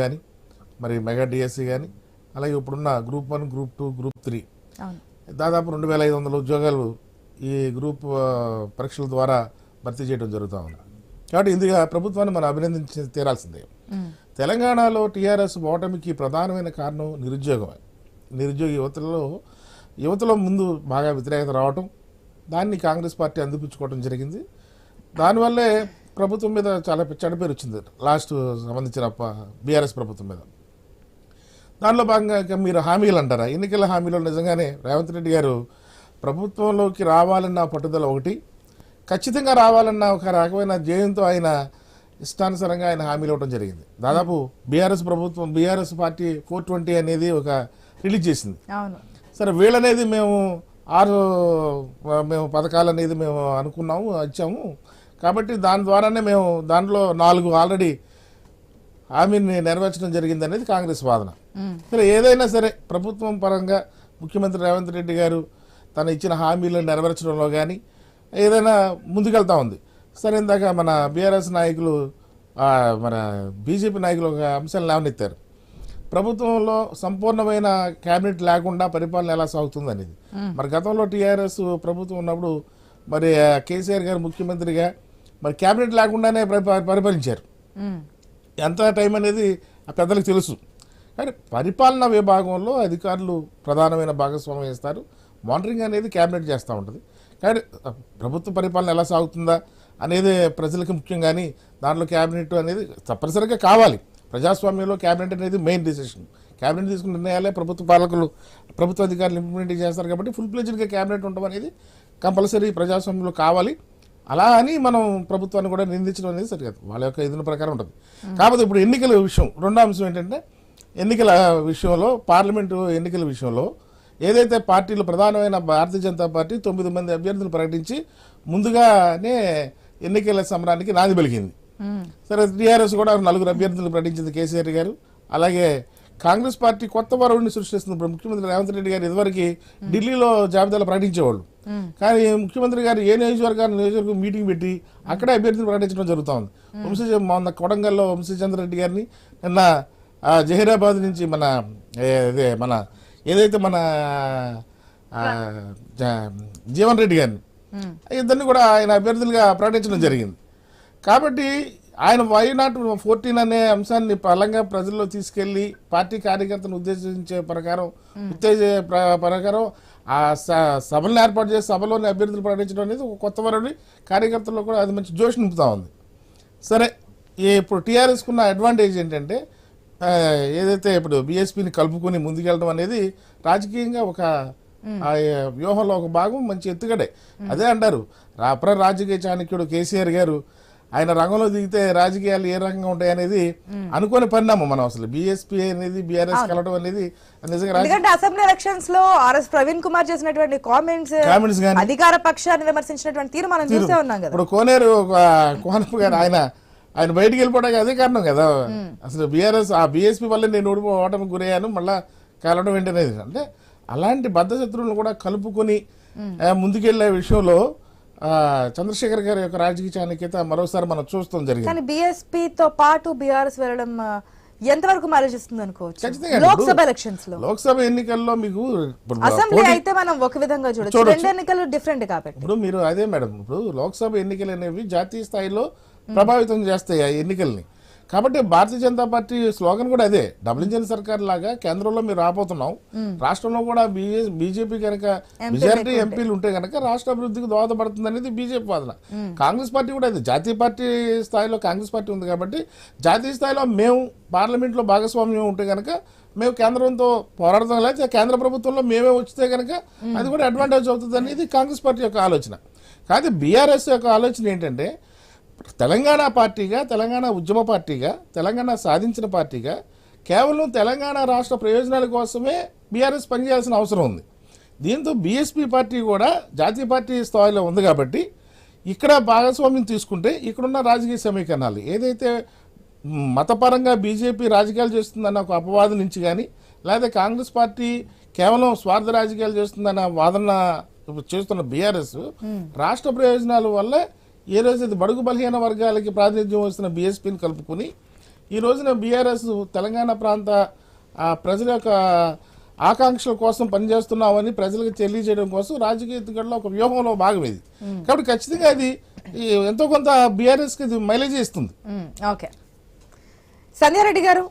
కానీ మరి mega DSC కానీ అలాగే ఇప్పుడున్న group one group two group three. దాదాపు రెండు వేల ఐదు వందల ఉద్యోగాలు ఈ గ్రూప్ పరీక్షల ద్వారా భర్తీ చేయడం జరుగుతూ ఉంది. కాబట్టి ఇందుగా ప్రభుత్వాన్ని మనం అభినందించి తీరాల్సిందే. తెలంగాణలో టీఆర్ఎస్ ఓటమికి ప్రధానమైన కారణం నిరుద్యోగమే. నిరుద్యోగ యువతలో యువతలో ముందు బాగా వ్యతిరేకత రావటం దాన్ని కాంగ్రెస్ పార్టీ అందిపుచ్చుకోవడం జరిగింది. దానివల్లే ప్రభుత్వం మీద చాలా చెడ్డ పేరు వచ్చింది. లాస్ట్ సంబంధించిన బీఆర్ఎస్ ప్రభుత్వం మీద. దానిలో భాగంగా ఇక మీరు హామీలు అంటారా? ఎన్నికల హామీలో నిజంగానే రేవంత్ రెడ్డి గారు ప్రభుత్వంలోకి రావాలన్న పట్టుదల ఒకటి ఖచ్చితంగా రావాలన్న ఒక రకమైన జయంతో ఆయన ఇష్టానుసారంగా ఆయన హామీలు ఇవ్వడం జరిగింది. దాదాపు బీఆర్ఎస్ ప్రభుత్వం బీఆర్ఎస్ పార్టీ ఫోర్ ట్వంటీ అనేది ఒక రిలీజ్ చేసింది. సరే వీళ్ళనేది మేము ఆరు మేము పథకాలు అనేది మేము అనుకున్నాము ఇచ్చాము. కాబట్టి దాని ద్వారానే మేము దాంట్లో నాలుగు ఆల్రెడీ హామీని నెరవేర్చడం జరిగింది అనేది కాంగ్రెస్ వాదన. సరే ఏదైనా సరే ప్రభుత్వం పరంగా ముఖ్యమంత్రి రేవంత్ రెడ్డి గారు తను ఇచ్చిన హామీలను నెరవేర్చడంలో కానీ ఏదైనా ముందుకెళ్తా ఉంది. సరే ఇందాక మన బీఆర్ఎస్ నాయకులు మన బీజేపీ నాయకులు ఒక అంశాన్ని లేవనెత్తారు. ప్రభుత్వంలో సంపూర్ణమైన క్యాబినెట్ లేకుండా పరిపాలన ఎలా సాగుతుంది అనేది మరి గతంలో టీఆర్ఎస్ ప్రభుత్వం ఉన్నప్పుడు మరి కేసీఆర్ గారు ముఖ్యమంత్రిగా మరి క్యాబినెట్ లేకుండానే పరిపా- పరిపాలించారు. ఎంత టైం అనేది ఆ పెద్దలకు తెలుసు. కానీ పరిపాలనా విభాగంలో అధికారులు ప్రధానమైన భాగస్వామ్యం ఇస్తారు మానిటరింగ్ అనేది క్యాబినెట్ చేస్తూ ఉంటుంది. కానీ ప్రభుత్వ పరిపాలన ఎలా సాగుతుందా అనేది ప్రజలకు ముఖ్యం కానీ దాంట్లో క్యాబినెట్ అనేది తప్పనిసరిగా కావాలి. ప్రజాస్వామ్యంలో క్యాబినెట్ అనేది మెయిన్ డిసిషన్ క్యాబినెట్ తీసుకున్న నిర్ణయాలే ప్రభుత్వ పాలకులు ప్రభుత్వ అధికారులు ఇంప్లిమెంట్ చేస్తారు కాబట్టి ఫుల్ ప్లేజ్డ్గా క్యాబినెట్ ఉండడం అనేది కంపల్సరీ ప్రజాస్వామ్యంలో కావాలి. అలా అని మనం ప్రభుత్వాన్ని కూడా నిందించడం అనేది సరికాదు వాళ్ళ యొక్క ఇదిన ప్రకారం ఉంటుంది. కాకపోతే ఇప్పుడు ఎన్నికల విషయం రెండో అంశం ఏంటంటే ఎన్నికల విషయంలో పార్లమెంటు ఎన్నికల విషయంలో ఏదైతే పార్టీలు ప్రధానమైన భారతీయ జనతా పార్టీ తొమ్మిది మంది అభ్యర్థులు ప్రకటించి ముందుగానే ఎన్నికల సమరానికి నాంది పలికింది. సరే టీఆర్ఎస్ కూడా నలుగురు అభ్యర్థులు ప్రకటించింది కేసీఆర్ గారు. అలాగే కాంగ్రెస్ పార్టీ కొత్త వరుడిని సృష్టిస్తుంది ఇప్పుడు ముఖ్యమంత్రి రేవంత్ రెడ్డి గారు ఇదివరకు ఢిల్లీలో జాబితాలు ప్రకటించేవాళ్ళు. కానీ ముఖ్యమంత్రి గారు ఏ నియోజకవర్గాన్ని నియోజకవర్గం మీటింగ్ పెట్టి అక్కడే అభ్యర్థిని ప్రకటించడం జరుగుతూ ఉంది వంశీ మొన్న కొడంగల్లో వంశీచంద్ర రెడ్డి గారిని నిన్న జహీరాబాద్ నుంచి మన ఇదే మన ఏదైతే మన జీవన్ రెడ్డి గారిని. ఇద్దరిని కూడా ఆయన అభ్యర్థులుగా ప్రకటించడం జరిగింది కాబట్టి ఆయన వై నాట్ ఫోర్టీన్ అనే అంశాన్ని బలంగా ప్రజల్లో తీసుకెళ్ళి పార్టీ కార్యకర్తను ఉద్దేశించే ప్రకారం ఉత్తేజ ప్ర- ప్రకారం ఆ సభలను ఏర్పాటు చేసి సభలోని అభ్యర్థులు ప్రకటించడం అనేది ఒక కొత్త వరని కార్యకర్తల్లో కూడా అది మంచి జోష్ నింపుతా ఉంది. సరే ఇప్పుడు టీఆర్ఎస్కి ఉన్న అడ్వాంటేజ్ ఏంటంటే ఏదైతే ఇప్పుడు బీఎస్పీని కలుపుకొని ముందుకెళ్ళడం అనేది రాజకీయంగా ఒక ఆ వ్యూహంలో ఒక భాగం మంచి ఎత్తుగడే. అదే అంటారు అప్ర రాజకీయ చాణక్యుడు కేసీఆర్ గారు ఆయన రంగంలో దిగితే రాజకీయాలు ఏ రకంగా ఉంటాయి అనేది అనుకోని పరిణామం మనం అసలు. బీఎస్పీ అనేది బీఆర్ఎస్ కలవడం అనేది నిజంగా అసెంబ్లీ ఎలక్షన్స్లో ఆర్ఎస్ ప్రవీణ్ కుమార్ చేసినటువంటి కామెంట్స్ కామెంట్స్ అధికార పక్షాన్ని విమర్శించినటువంటి తీరు. మనం చూసే ఉన్నాం కదా. ఇప్పుడు కోనేరు ఒక కోనప్ప గారు ఆయన ఆయన బయటికి వెళ్ళిపోవడానికి అదే కారణం కదా. అసలు బీఆర్ఎస్ ఆ బీఎస్పీ వల్ల నేను ఓడిపో ఓటమి గురయ్యాను మళ్ళా కాలడం ఏంటనేది. అంటే అలాంటి బద్ధ శత్రువులను కూడా కలుపుకొని ముందుకెళ్ళే విషయంలో చంద్రశేఖర్ గారి యొక్క రాజకీయ చాణక్యత మరోసారి మనం చూస్తాం జరిగింది. కానీ బీఎస్పీ తో పాటు బీఆర్ఎస్ వెళ్ళడం ఎంతవరకు మ్యారేజ్ ఇస్తుంది అనుకోవచ్చు? లోక్సభ ఎలక్షన్స్లో లోక్సభ ఎన్నికల్లో మీకు అసెంబ్లీ అయితే మనం ఒక విధంగా చూడొచ్చు. చూడొచ్చు. రెండు ఎన్నికలు డిఫరెంట్ కాబట్టి. ఇప్పుడు మీరు అదే మేడం ఇప్పుడు లోక్సభ ఎన్నికలు అనేవి జాతీయ స్థాయిలో ప్రభావితం చేస్తాయి ఆ ఎన్నికల్ని. కాబట్టి భారతీయ జనతా పార్టీ స్లోగన్ కూడా అదే. డబుల్ ఇంజిన్ సర్కార్ లాగా కేంద్రంలో మీరు రాబోతున్నాం. రాష్ట్రంలో కూడా బీజేపీ కనుక మెజారిటీ ఎంపీలు ఉంటే కనుక రాష్ట్ర అభివృద్ధికి దోహదపడుతుంది అనేది బీజేపీ వాదన. కాంగ్రెస్ పార్టీ కూడా అదే. జాతీయ పార్టీ స్థాయిలో కాంగ్రెస్ పార్టీ ఉంది కాబట్టి జాతీయ స్థాయిలో మేము పార్లమెంట్లో భాగస్వామ్యం ఉంటే కనుక మేము కేంద్రంతో పోరాడతాం. లేకపోతే కేంద్ర ప్రభుత్వంలో మేమే వచ్చితే కనుక అది కూడా అడ్వాంటేజ్ అవుతుంది అనేది కాంగ్రెస్ పార్టీ యొక్క ఆలోచన. కాదు బీఆర్ఎస్ యొక్క ఆలోచన ఏంటంటే తెలంగాణ పార్టీగా తెలంగాణ ఉద్యమ పార్టీగా తెలంగాణ సాధించిన పార్టీగా కేవలం తెలంగాణ రాష్ట్ర ప్రయోజనాల కోసమే బీఆర్ఎస్ పనిచేయాల్సిన అవసరం ఉంది. దీంతో బీఎస్పీ పార్టీ కూడా జాతీయ పార్టీ స్థాయిలో ఉంది కాబట్టి ఇక్కడ భాగస్వామ్యం తీసుకుంటే ఇక్కడున్న రాజకీయ సమీకరణాలు ఏదైతే మతపరంగా బీజేపీ రాజకీయాలు చేస్తుందన్న ఒక అపవాదం నుంచి కానీ లేదా కాంగ్రెస్ పార్టీ కేవలం స్వార్థ రాజకీయాలు చేస్తుందన్న వాదన చేస్తున్న బీఆర్ఎస్ రాష్ట్ర ప్రయోజనాల వల్ల ఏ రోజు ఇది బడుగు బలహీన వర్గాలకి ప్రాతినిధ్యం వస్తున్న బీఎస్పీని కలుపుకొని ఈ రోజున బీఆర్ఎస్ తెలంగాణ ప్రాంత ప్రజల యొక్క ఆకాంక్షల కోసం పనిచేస్తున్నామని ప్రజలకు తెలియజేయడం కోసం రాజకీయ ఎత్తుగడలో ఒక వ్యూహంలో భాగం ఇది. కాబట్టి ఖచ్చితంగా అది ఎంతో కొంత బీఆర్ఎస్కి మైలేజ్ ఇస్తుంది. ఓకే. సంధ్యారెడ్డి గారు